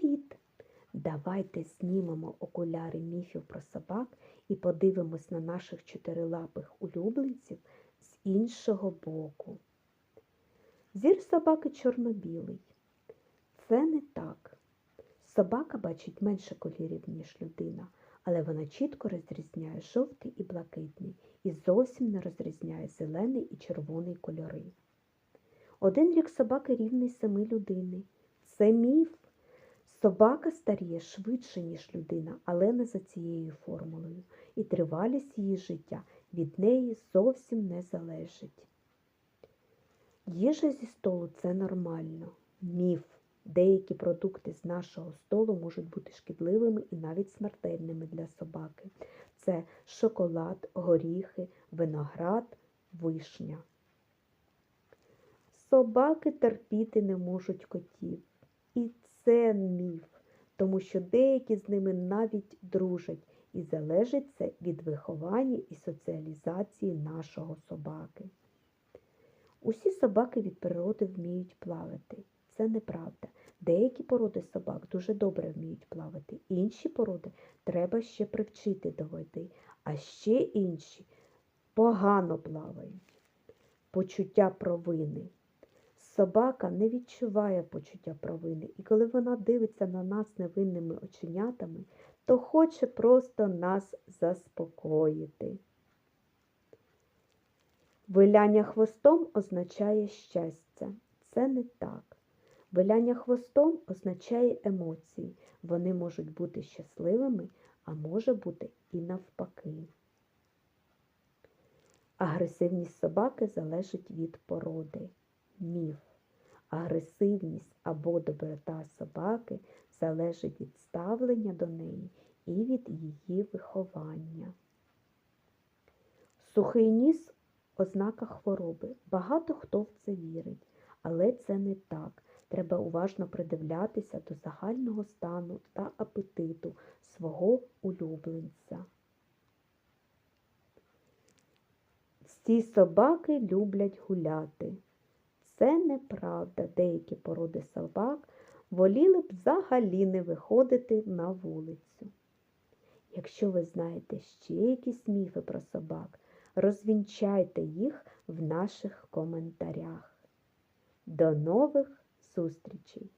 Привіт! Давайте знімемо окуляри міфів про собак і подивимось на наших чотирилапих улюбленців з іншого боку. Зір собаки чорно-білий. Це не так. Собака бачить менше кольорів, ніж людина, але вона чітко розрізняє жовтий і блакитний і зовсім не розрізняє зелений і червоний кольори. Один рік собаки рівний семи людини. Це міф. Собака старіє швидше, ніж людина, але не за цією формулою, і тривалість її життя від неї зовсім не залежить. Їжа зі столу це нормально. Міф. Деякі продукти з нашого столу можуть бути шкідливими і навіть смертельними для собаки. Це шоколад, горіхи, виноград, вишня. Собаки терпіти не можуть котів. І це міф, тому що деякі з ними навіть дружать, і залежить це від виховання і соціалізації нашого собаки. Усі собаки від природи вміють плавати. Це неправда. Деякі породи собак дуже добре вміють плавати, інші породи треба ще привчити до води, а ще інші погано плавають. Почуття провини. Собака не відчуває почуття провини, і коли вона дивиться на нас невинними оченятами, то хоче просто нас заспокоїти. Виляння хвостом означає щастя. Це не так. Виляння хвостом означає емоції. Вони можуть бути щасливими, а може бути і навпаки. Агресивність собаки залежить від породи. Міф. Агресивність або доброта собаки залежить від ставлення до неї і від її виховання. Сухий ніс ознака хвороби. Багато хто в це вірить, але це не так. Треба уважно придивлятися до загального стану та апетиту свого улюбленця. Всі собаки люблять гуляти. Це неправда. Деякі породи собак воліли б взагалі не виходити на вулицю. Якщо ви знаєте ще якісь міфи про собак, розвінчайте їх в наших коментарях. До нових зустрічей!